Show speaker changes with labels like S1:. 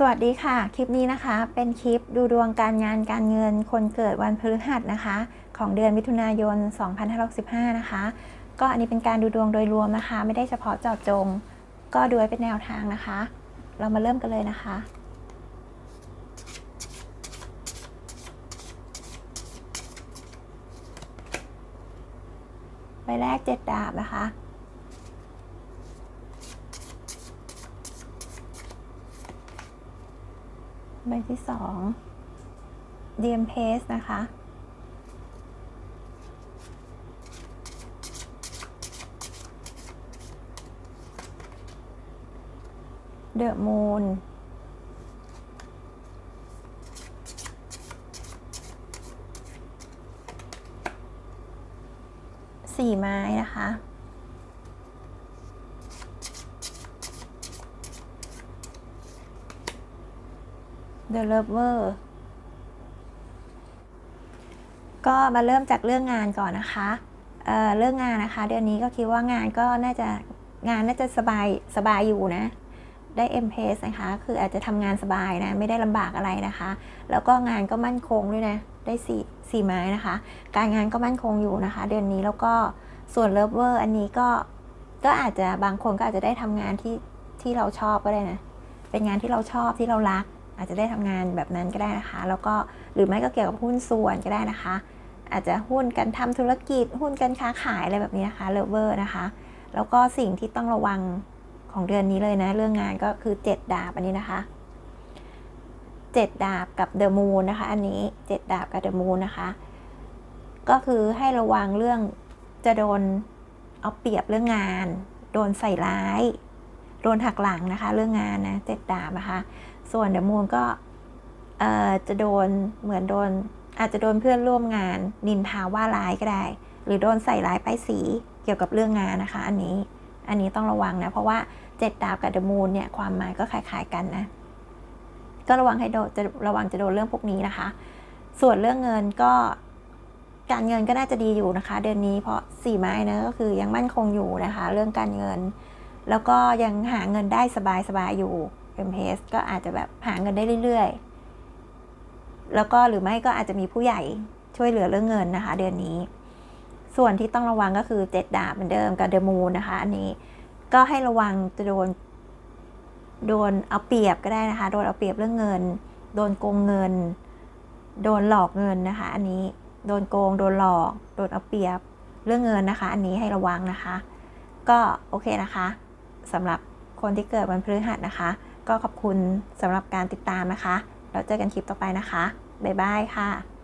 S1: สวัสดีค่ะ คลิปนี้นะคะ เป็นคลิปดูดวงการงานการเงินคนเกิดวันพฤหัสนะคะ ของเดือนมิถุนายน 2565 นะคะ ก็อันนี้เป็นการดูดวงโดยรวมนะคะ ไม่ได้เฉพาะเจาะจง ก็ดูไว้เป็นแนวทางนะคะ เรามาเริ่มกันเลยนะคะ ใบแรกเจ็ดดาบนะคะ ใบที่สอง DM Paste นะคะ The Moon สี่ไม้นะคะ The Lover ก็มาเริ่มจากเรื่องงานก่อนนะคะเเรื่องงานนะคะ เดือนนี้ก็คิดว่างานก็น่าจะงานน่าจะสบายสบายอยู่นะ ได้ M p a c e นะคะ คืออาจจะทำงานสบายนะ ไม่ได้ลำบากอะไรนะคะ แล้วก็งานก็มั่นคงด้วยนะ ได้สี่สี่ไม้นะคะ การงานก็มั่นคงอยู่นะคะ เดือนนี้แล้วก็ส่วนเลิฟเวอร์อันนี้ก็ก็อาจจะบางคนก็อาจจะได้ทำงานที่ที่เราชอบก็ได้นะ เป็นงานที่เราชอบที่เรารัก อาจจะได้ทำงานแบบนั้นก็ได้นะคะ แล้วก็หรือไม่ก็เกี่ยวกับหุ้นส่วนก็ได้นะคะ อาจจะหุ้นกันทำธุรกิจ หุ้นกันค้าขายอะไรแบบนี้นะคะเลเวอร์นะคะ แล้วก็สิ่งที่ต้องระวังของเดือนนี้เลยนะ เรื่องงานก็คือ 7 ดาบอันนี้นะคะ7ดาบกับเดอะมูนนะคะ อันนี้7ดาบกับเดอะมูนนะคะ ก็คือให้ระวังเรื่องจะโดนเอาเปรียบเรื่องงาน โดนใส่ร้าย โดนหักหลังนะคะ เรื่องงานนะเจ็ดดาบนะคะ ส่วนเดอะมูนก็จะโดนเหมือนโดน อาจจะโดนเพื่อนร่วมงาน นินทาว่าร้ายก็ได้ หรือโดนใส่ร้ายป้ายสีเกี่ยวกับเรื่องงานนะคะ อันนี้อันนี้ต้องระวังนะ เพราะว่าเจ็ดดาบกับเดอะมูนเนี่ยความหมายก็คล้ายๆกันนะ ก็ระวังให้โดนจะระวังจะโดนเรื่องพวกนี้นะคะ ส่วนเรื่องเงินก็การเงินก็น่าจะดีอยู่นะคะ เดือนนี้เพราะสี่ไม้นะก็คือยังมั่นคงอยู่นะคะ เรื่องการเงิน แล้วก็ยังหาเงินได้สบายๆอยู่ m p s ก็อาจจะแบบหาเงินได้เรื่อยๆ แล้วก็หรือไม่ก็อาจจะมีผู้ใหญ่ช่วยเหลือเรื่องเงินนะคะ เดือนนี้ ส่วนที่ต้องระวังก็คือเจ็ดดาบเหมือนเดิมกับเดมูนนะคะ อันนี้ก็ให้ระวังจะโดนโดนเอาเปรียบก็ได้นะคะ โดนเอาเปรียบเรื่องเงิน โดนโกงเงิน โดนหลอกเงินนะคะ อันนี้โดนโกง โดนหลอก โดนเอาเปรียบเรื่องเงินนะคะ อันนี้ให้ระวังนะคะ ก็โอเคนะคะสำหรับคนที่เกิดวันพฤหัสนะคะ ก็ขอบคุณสำหรับการติดตามนะคะแล้วเจอกันคลิปต่อไปนะคะ บ๊ายบายค่ะ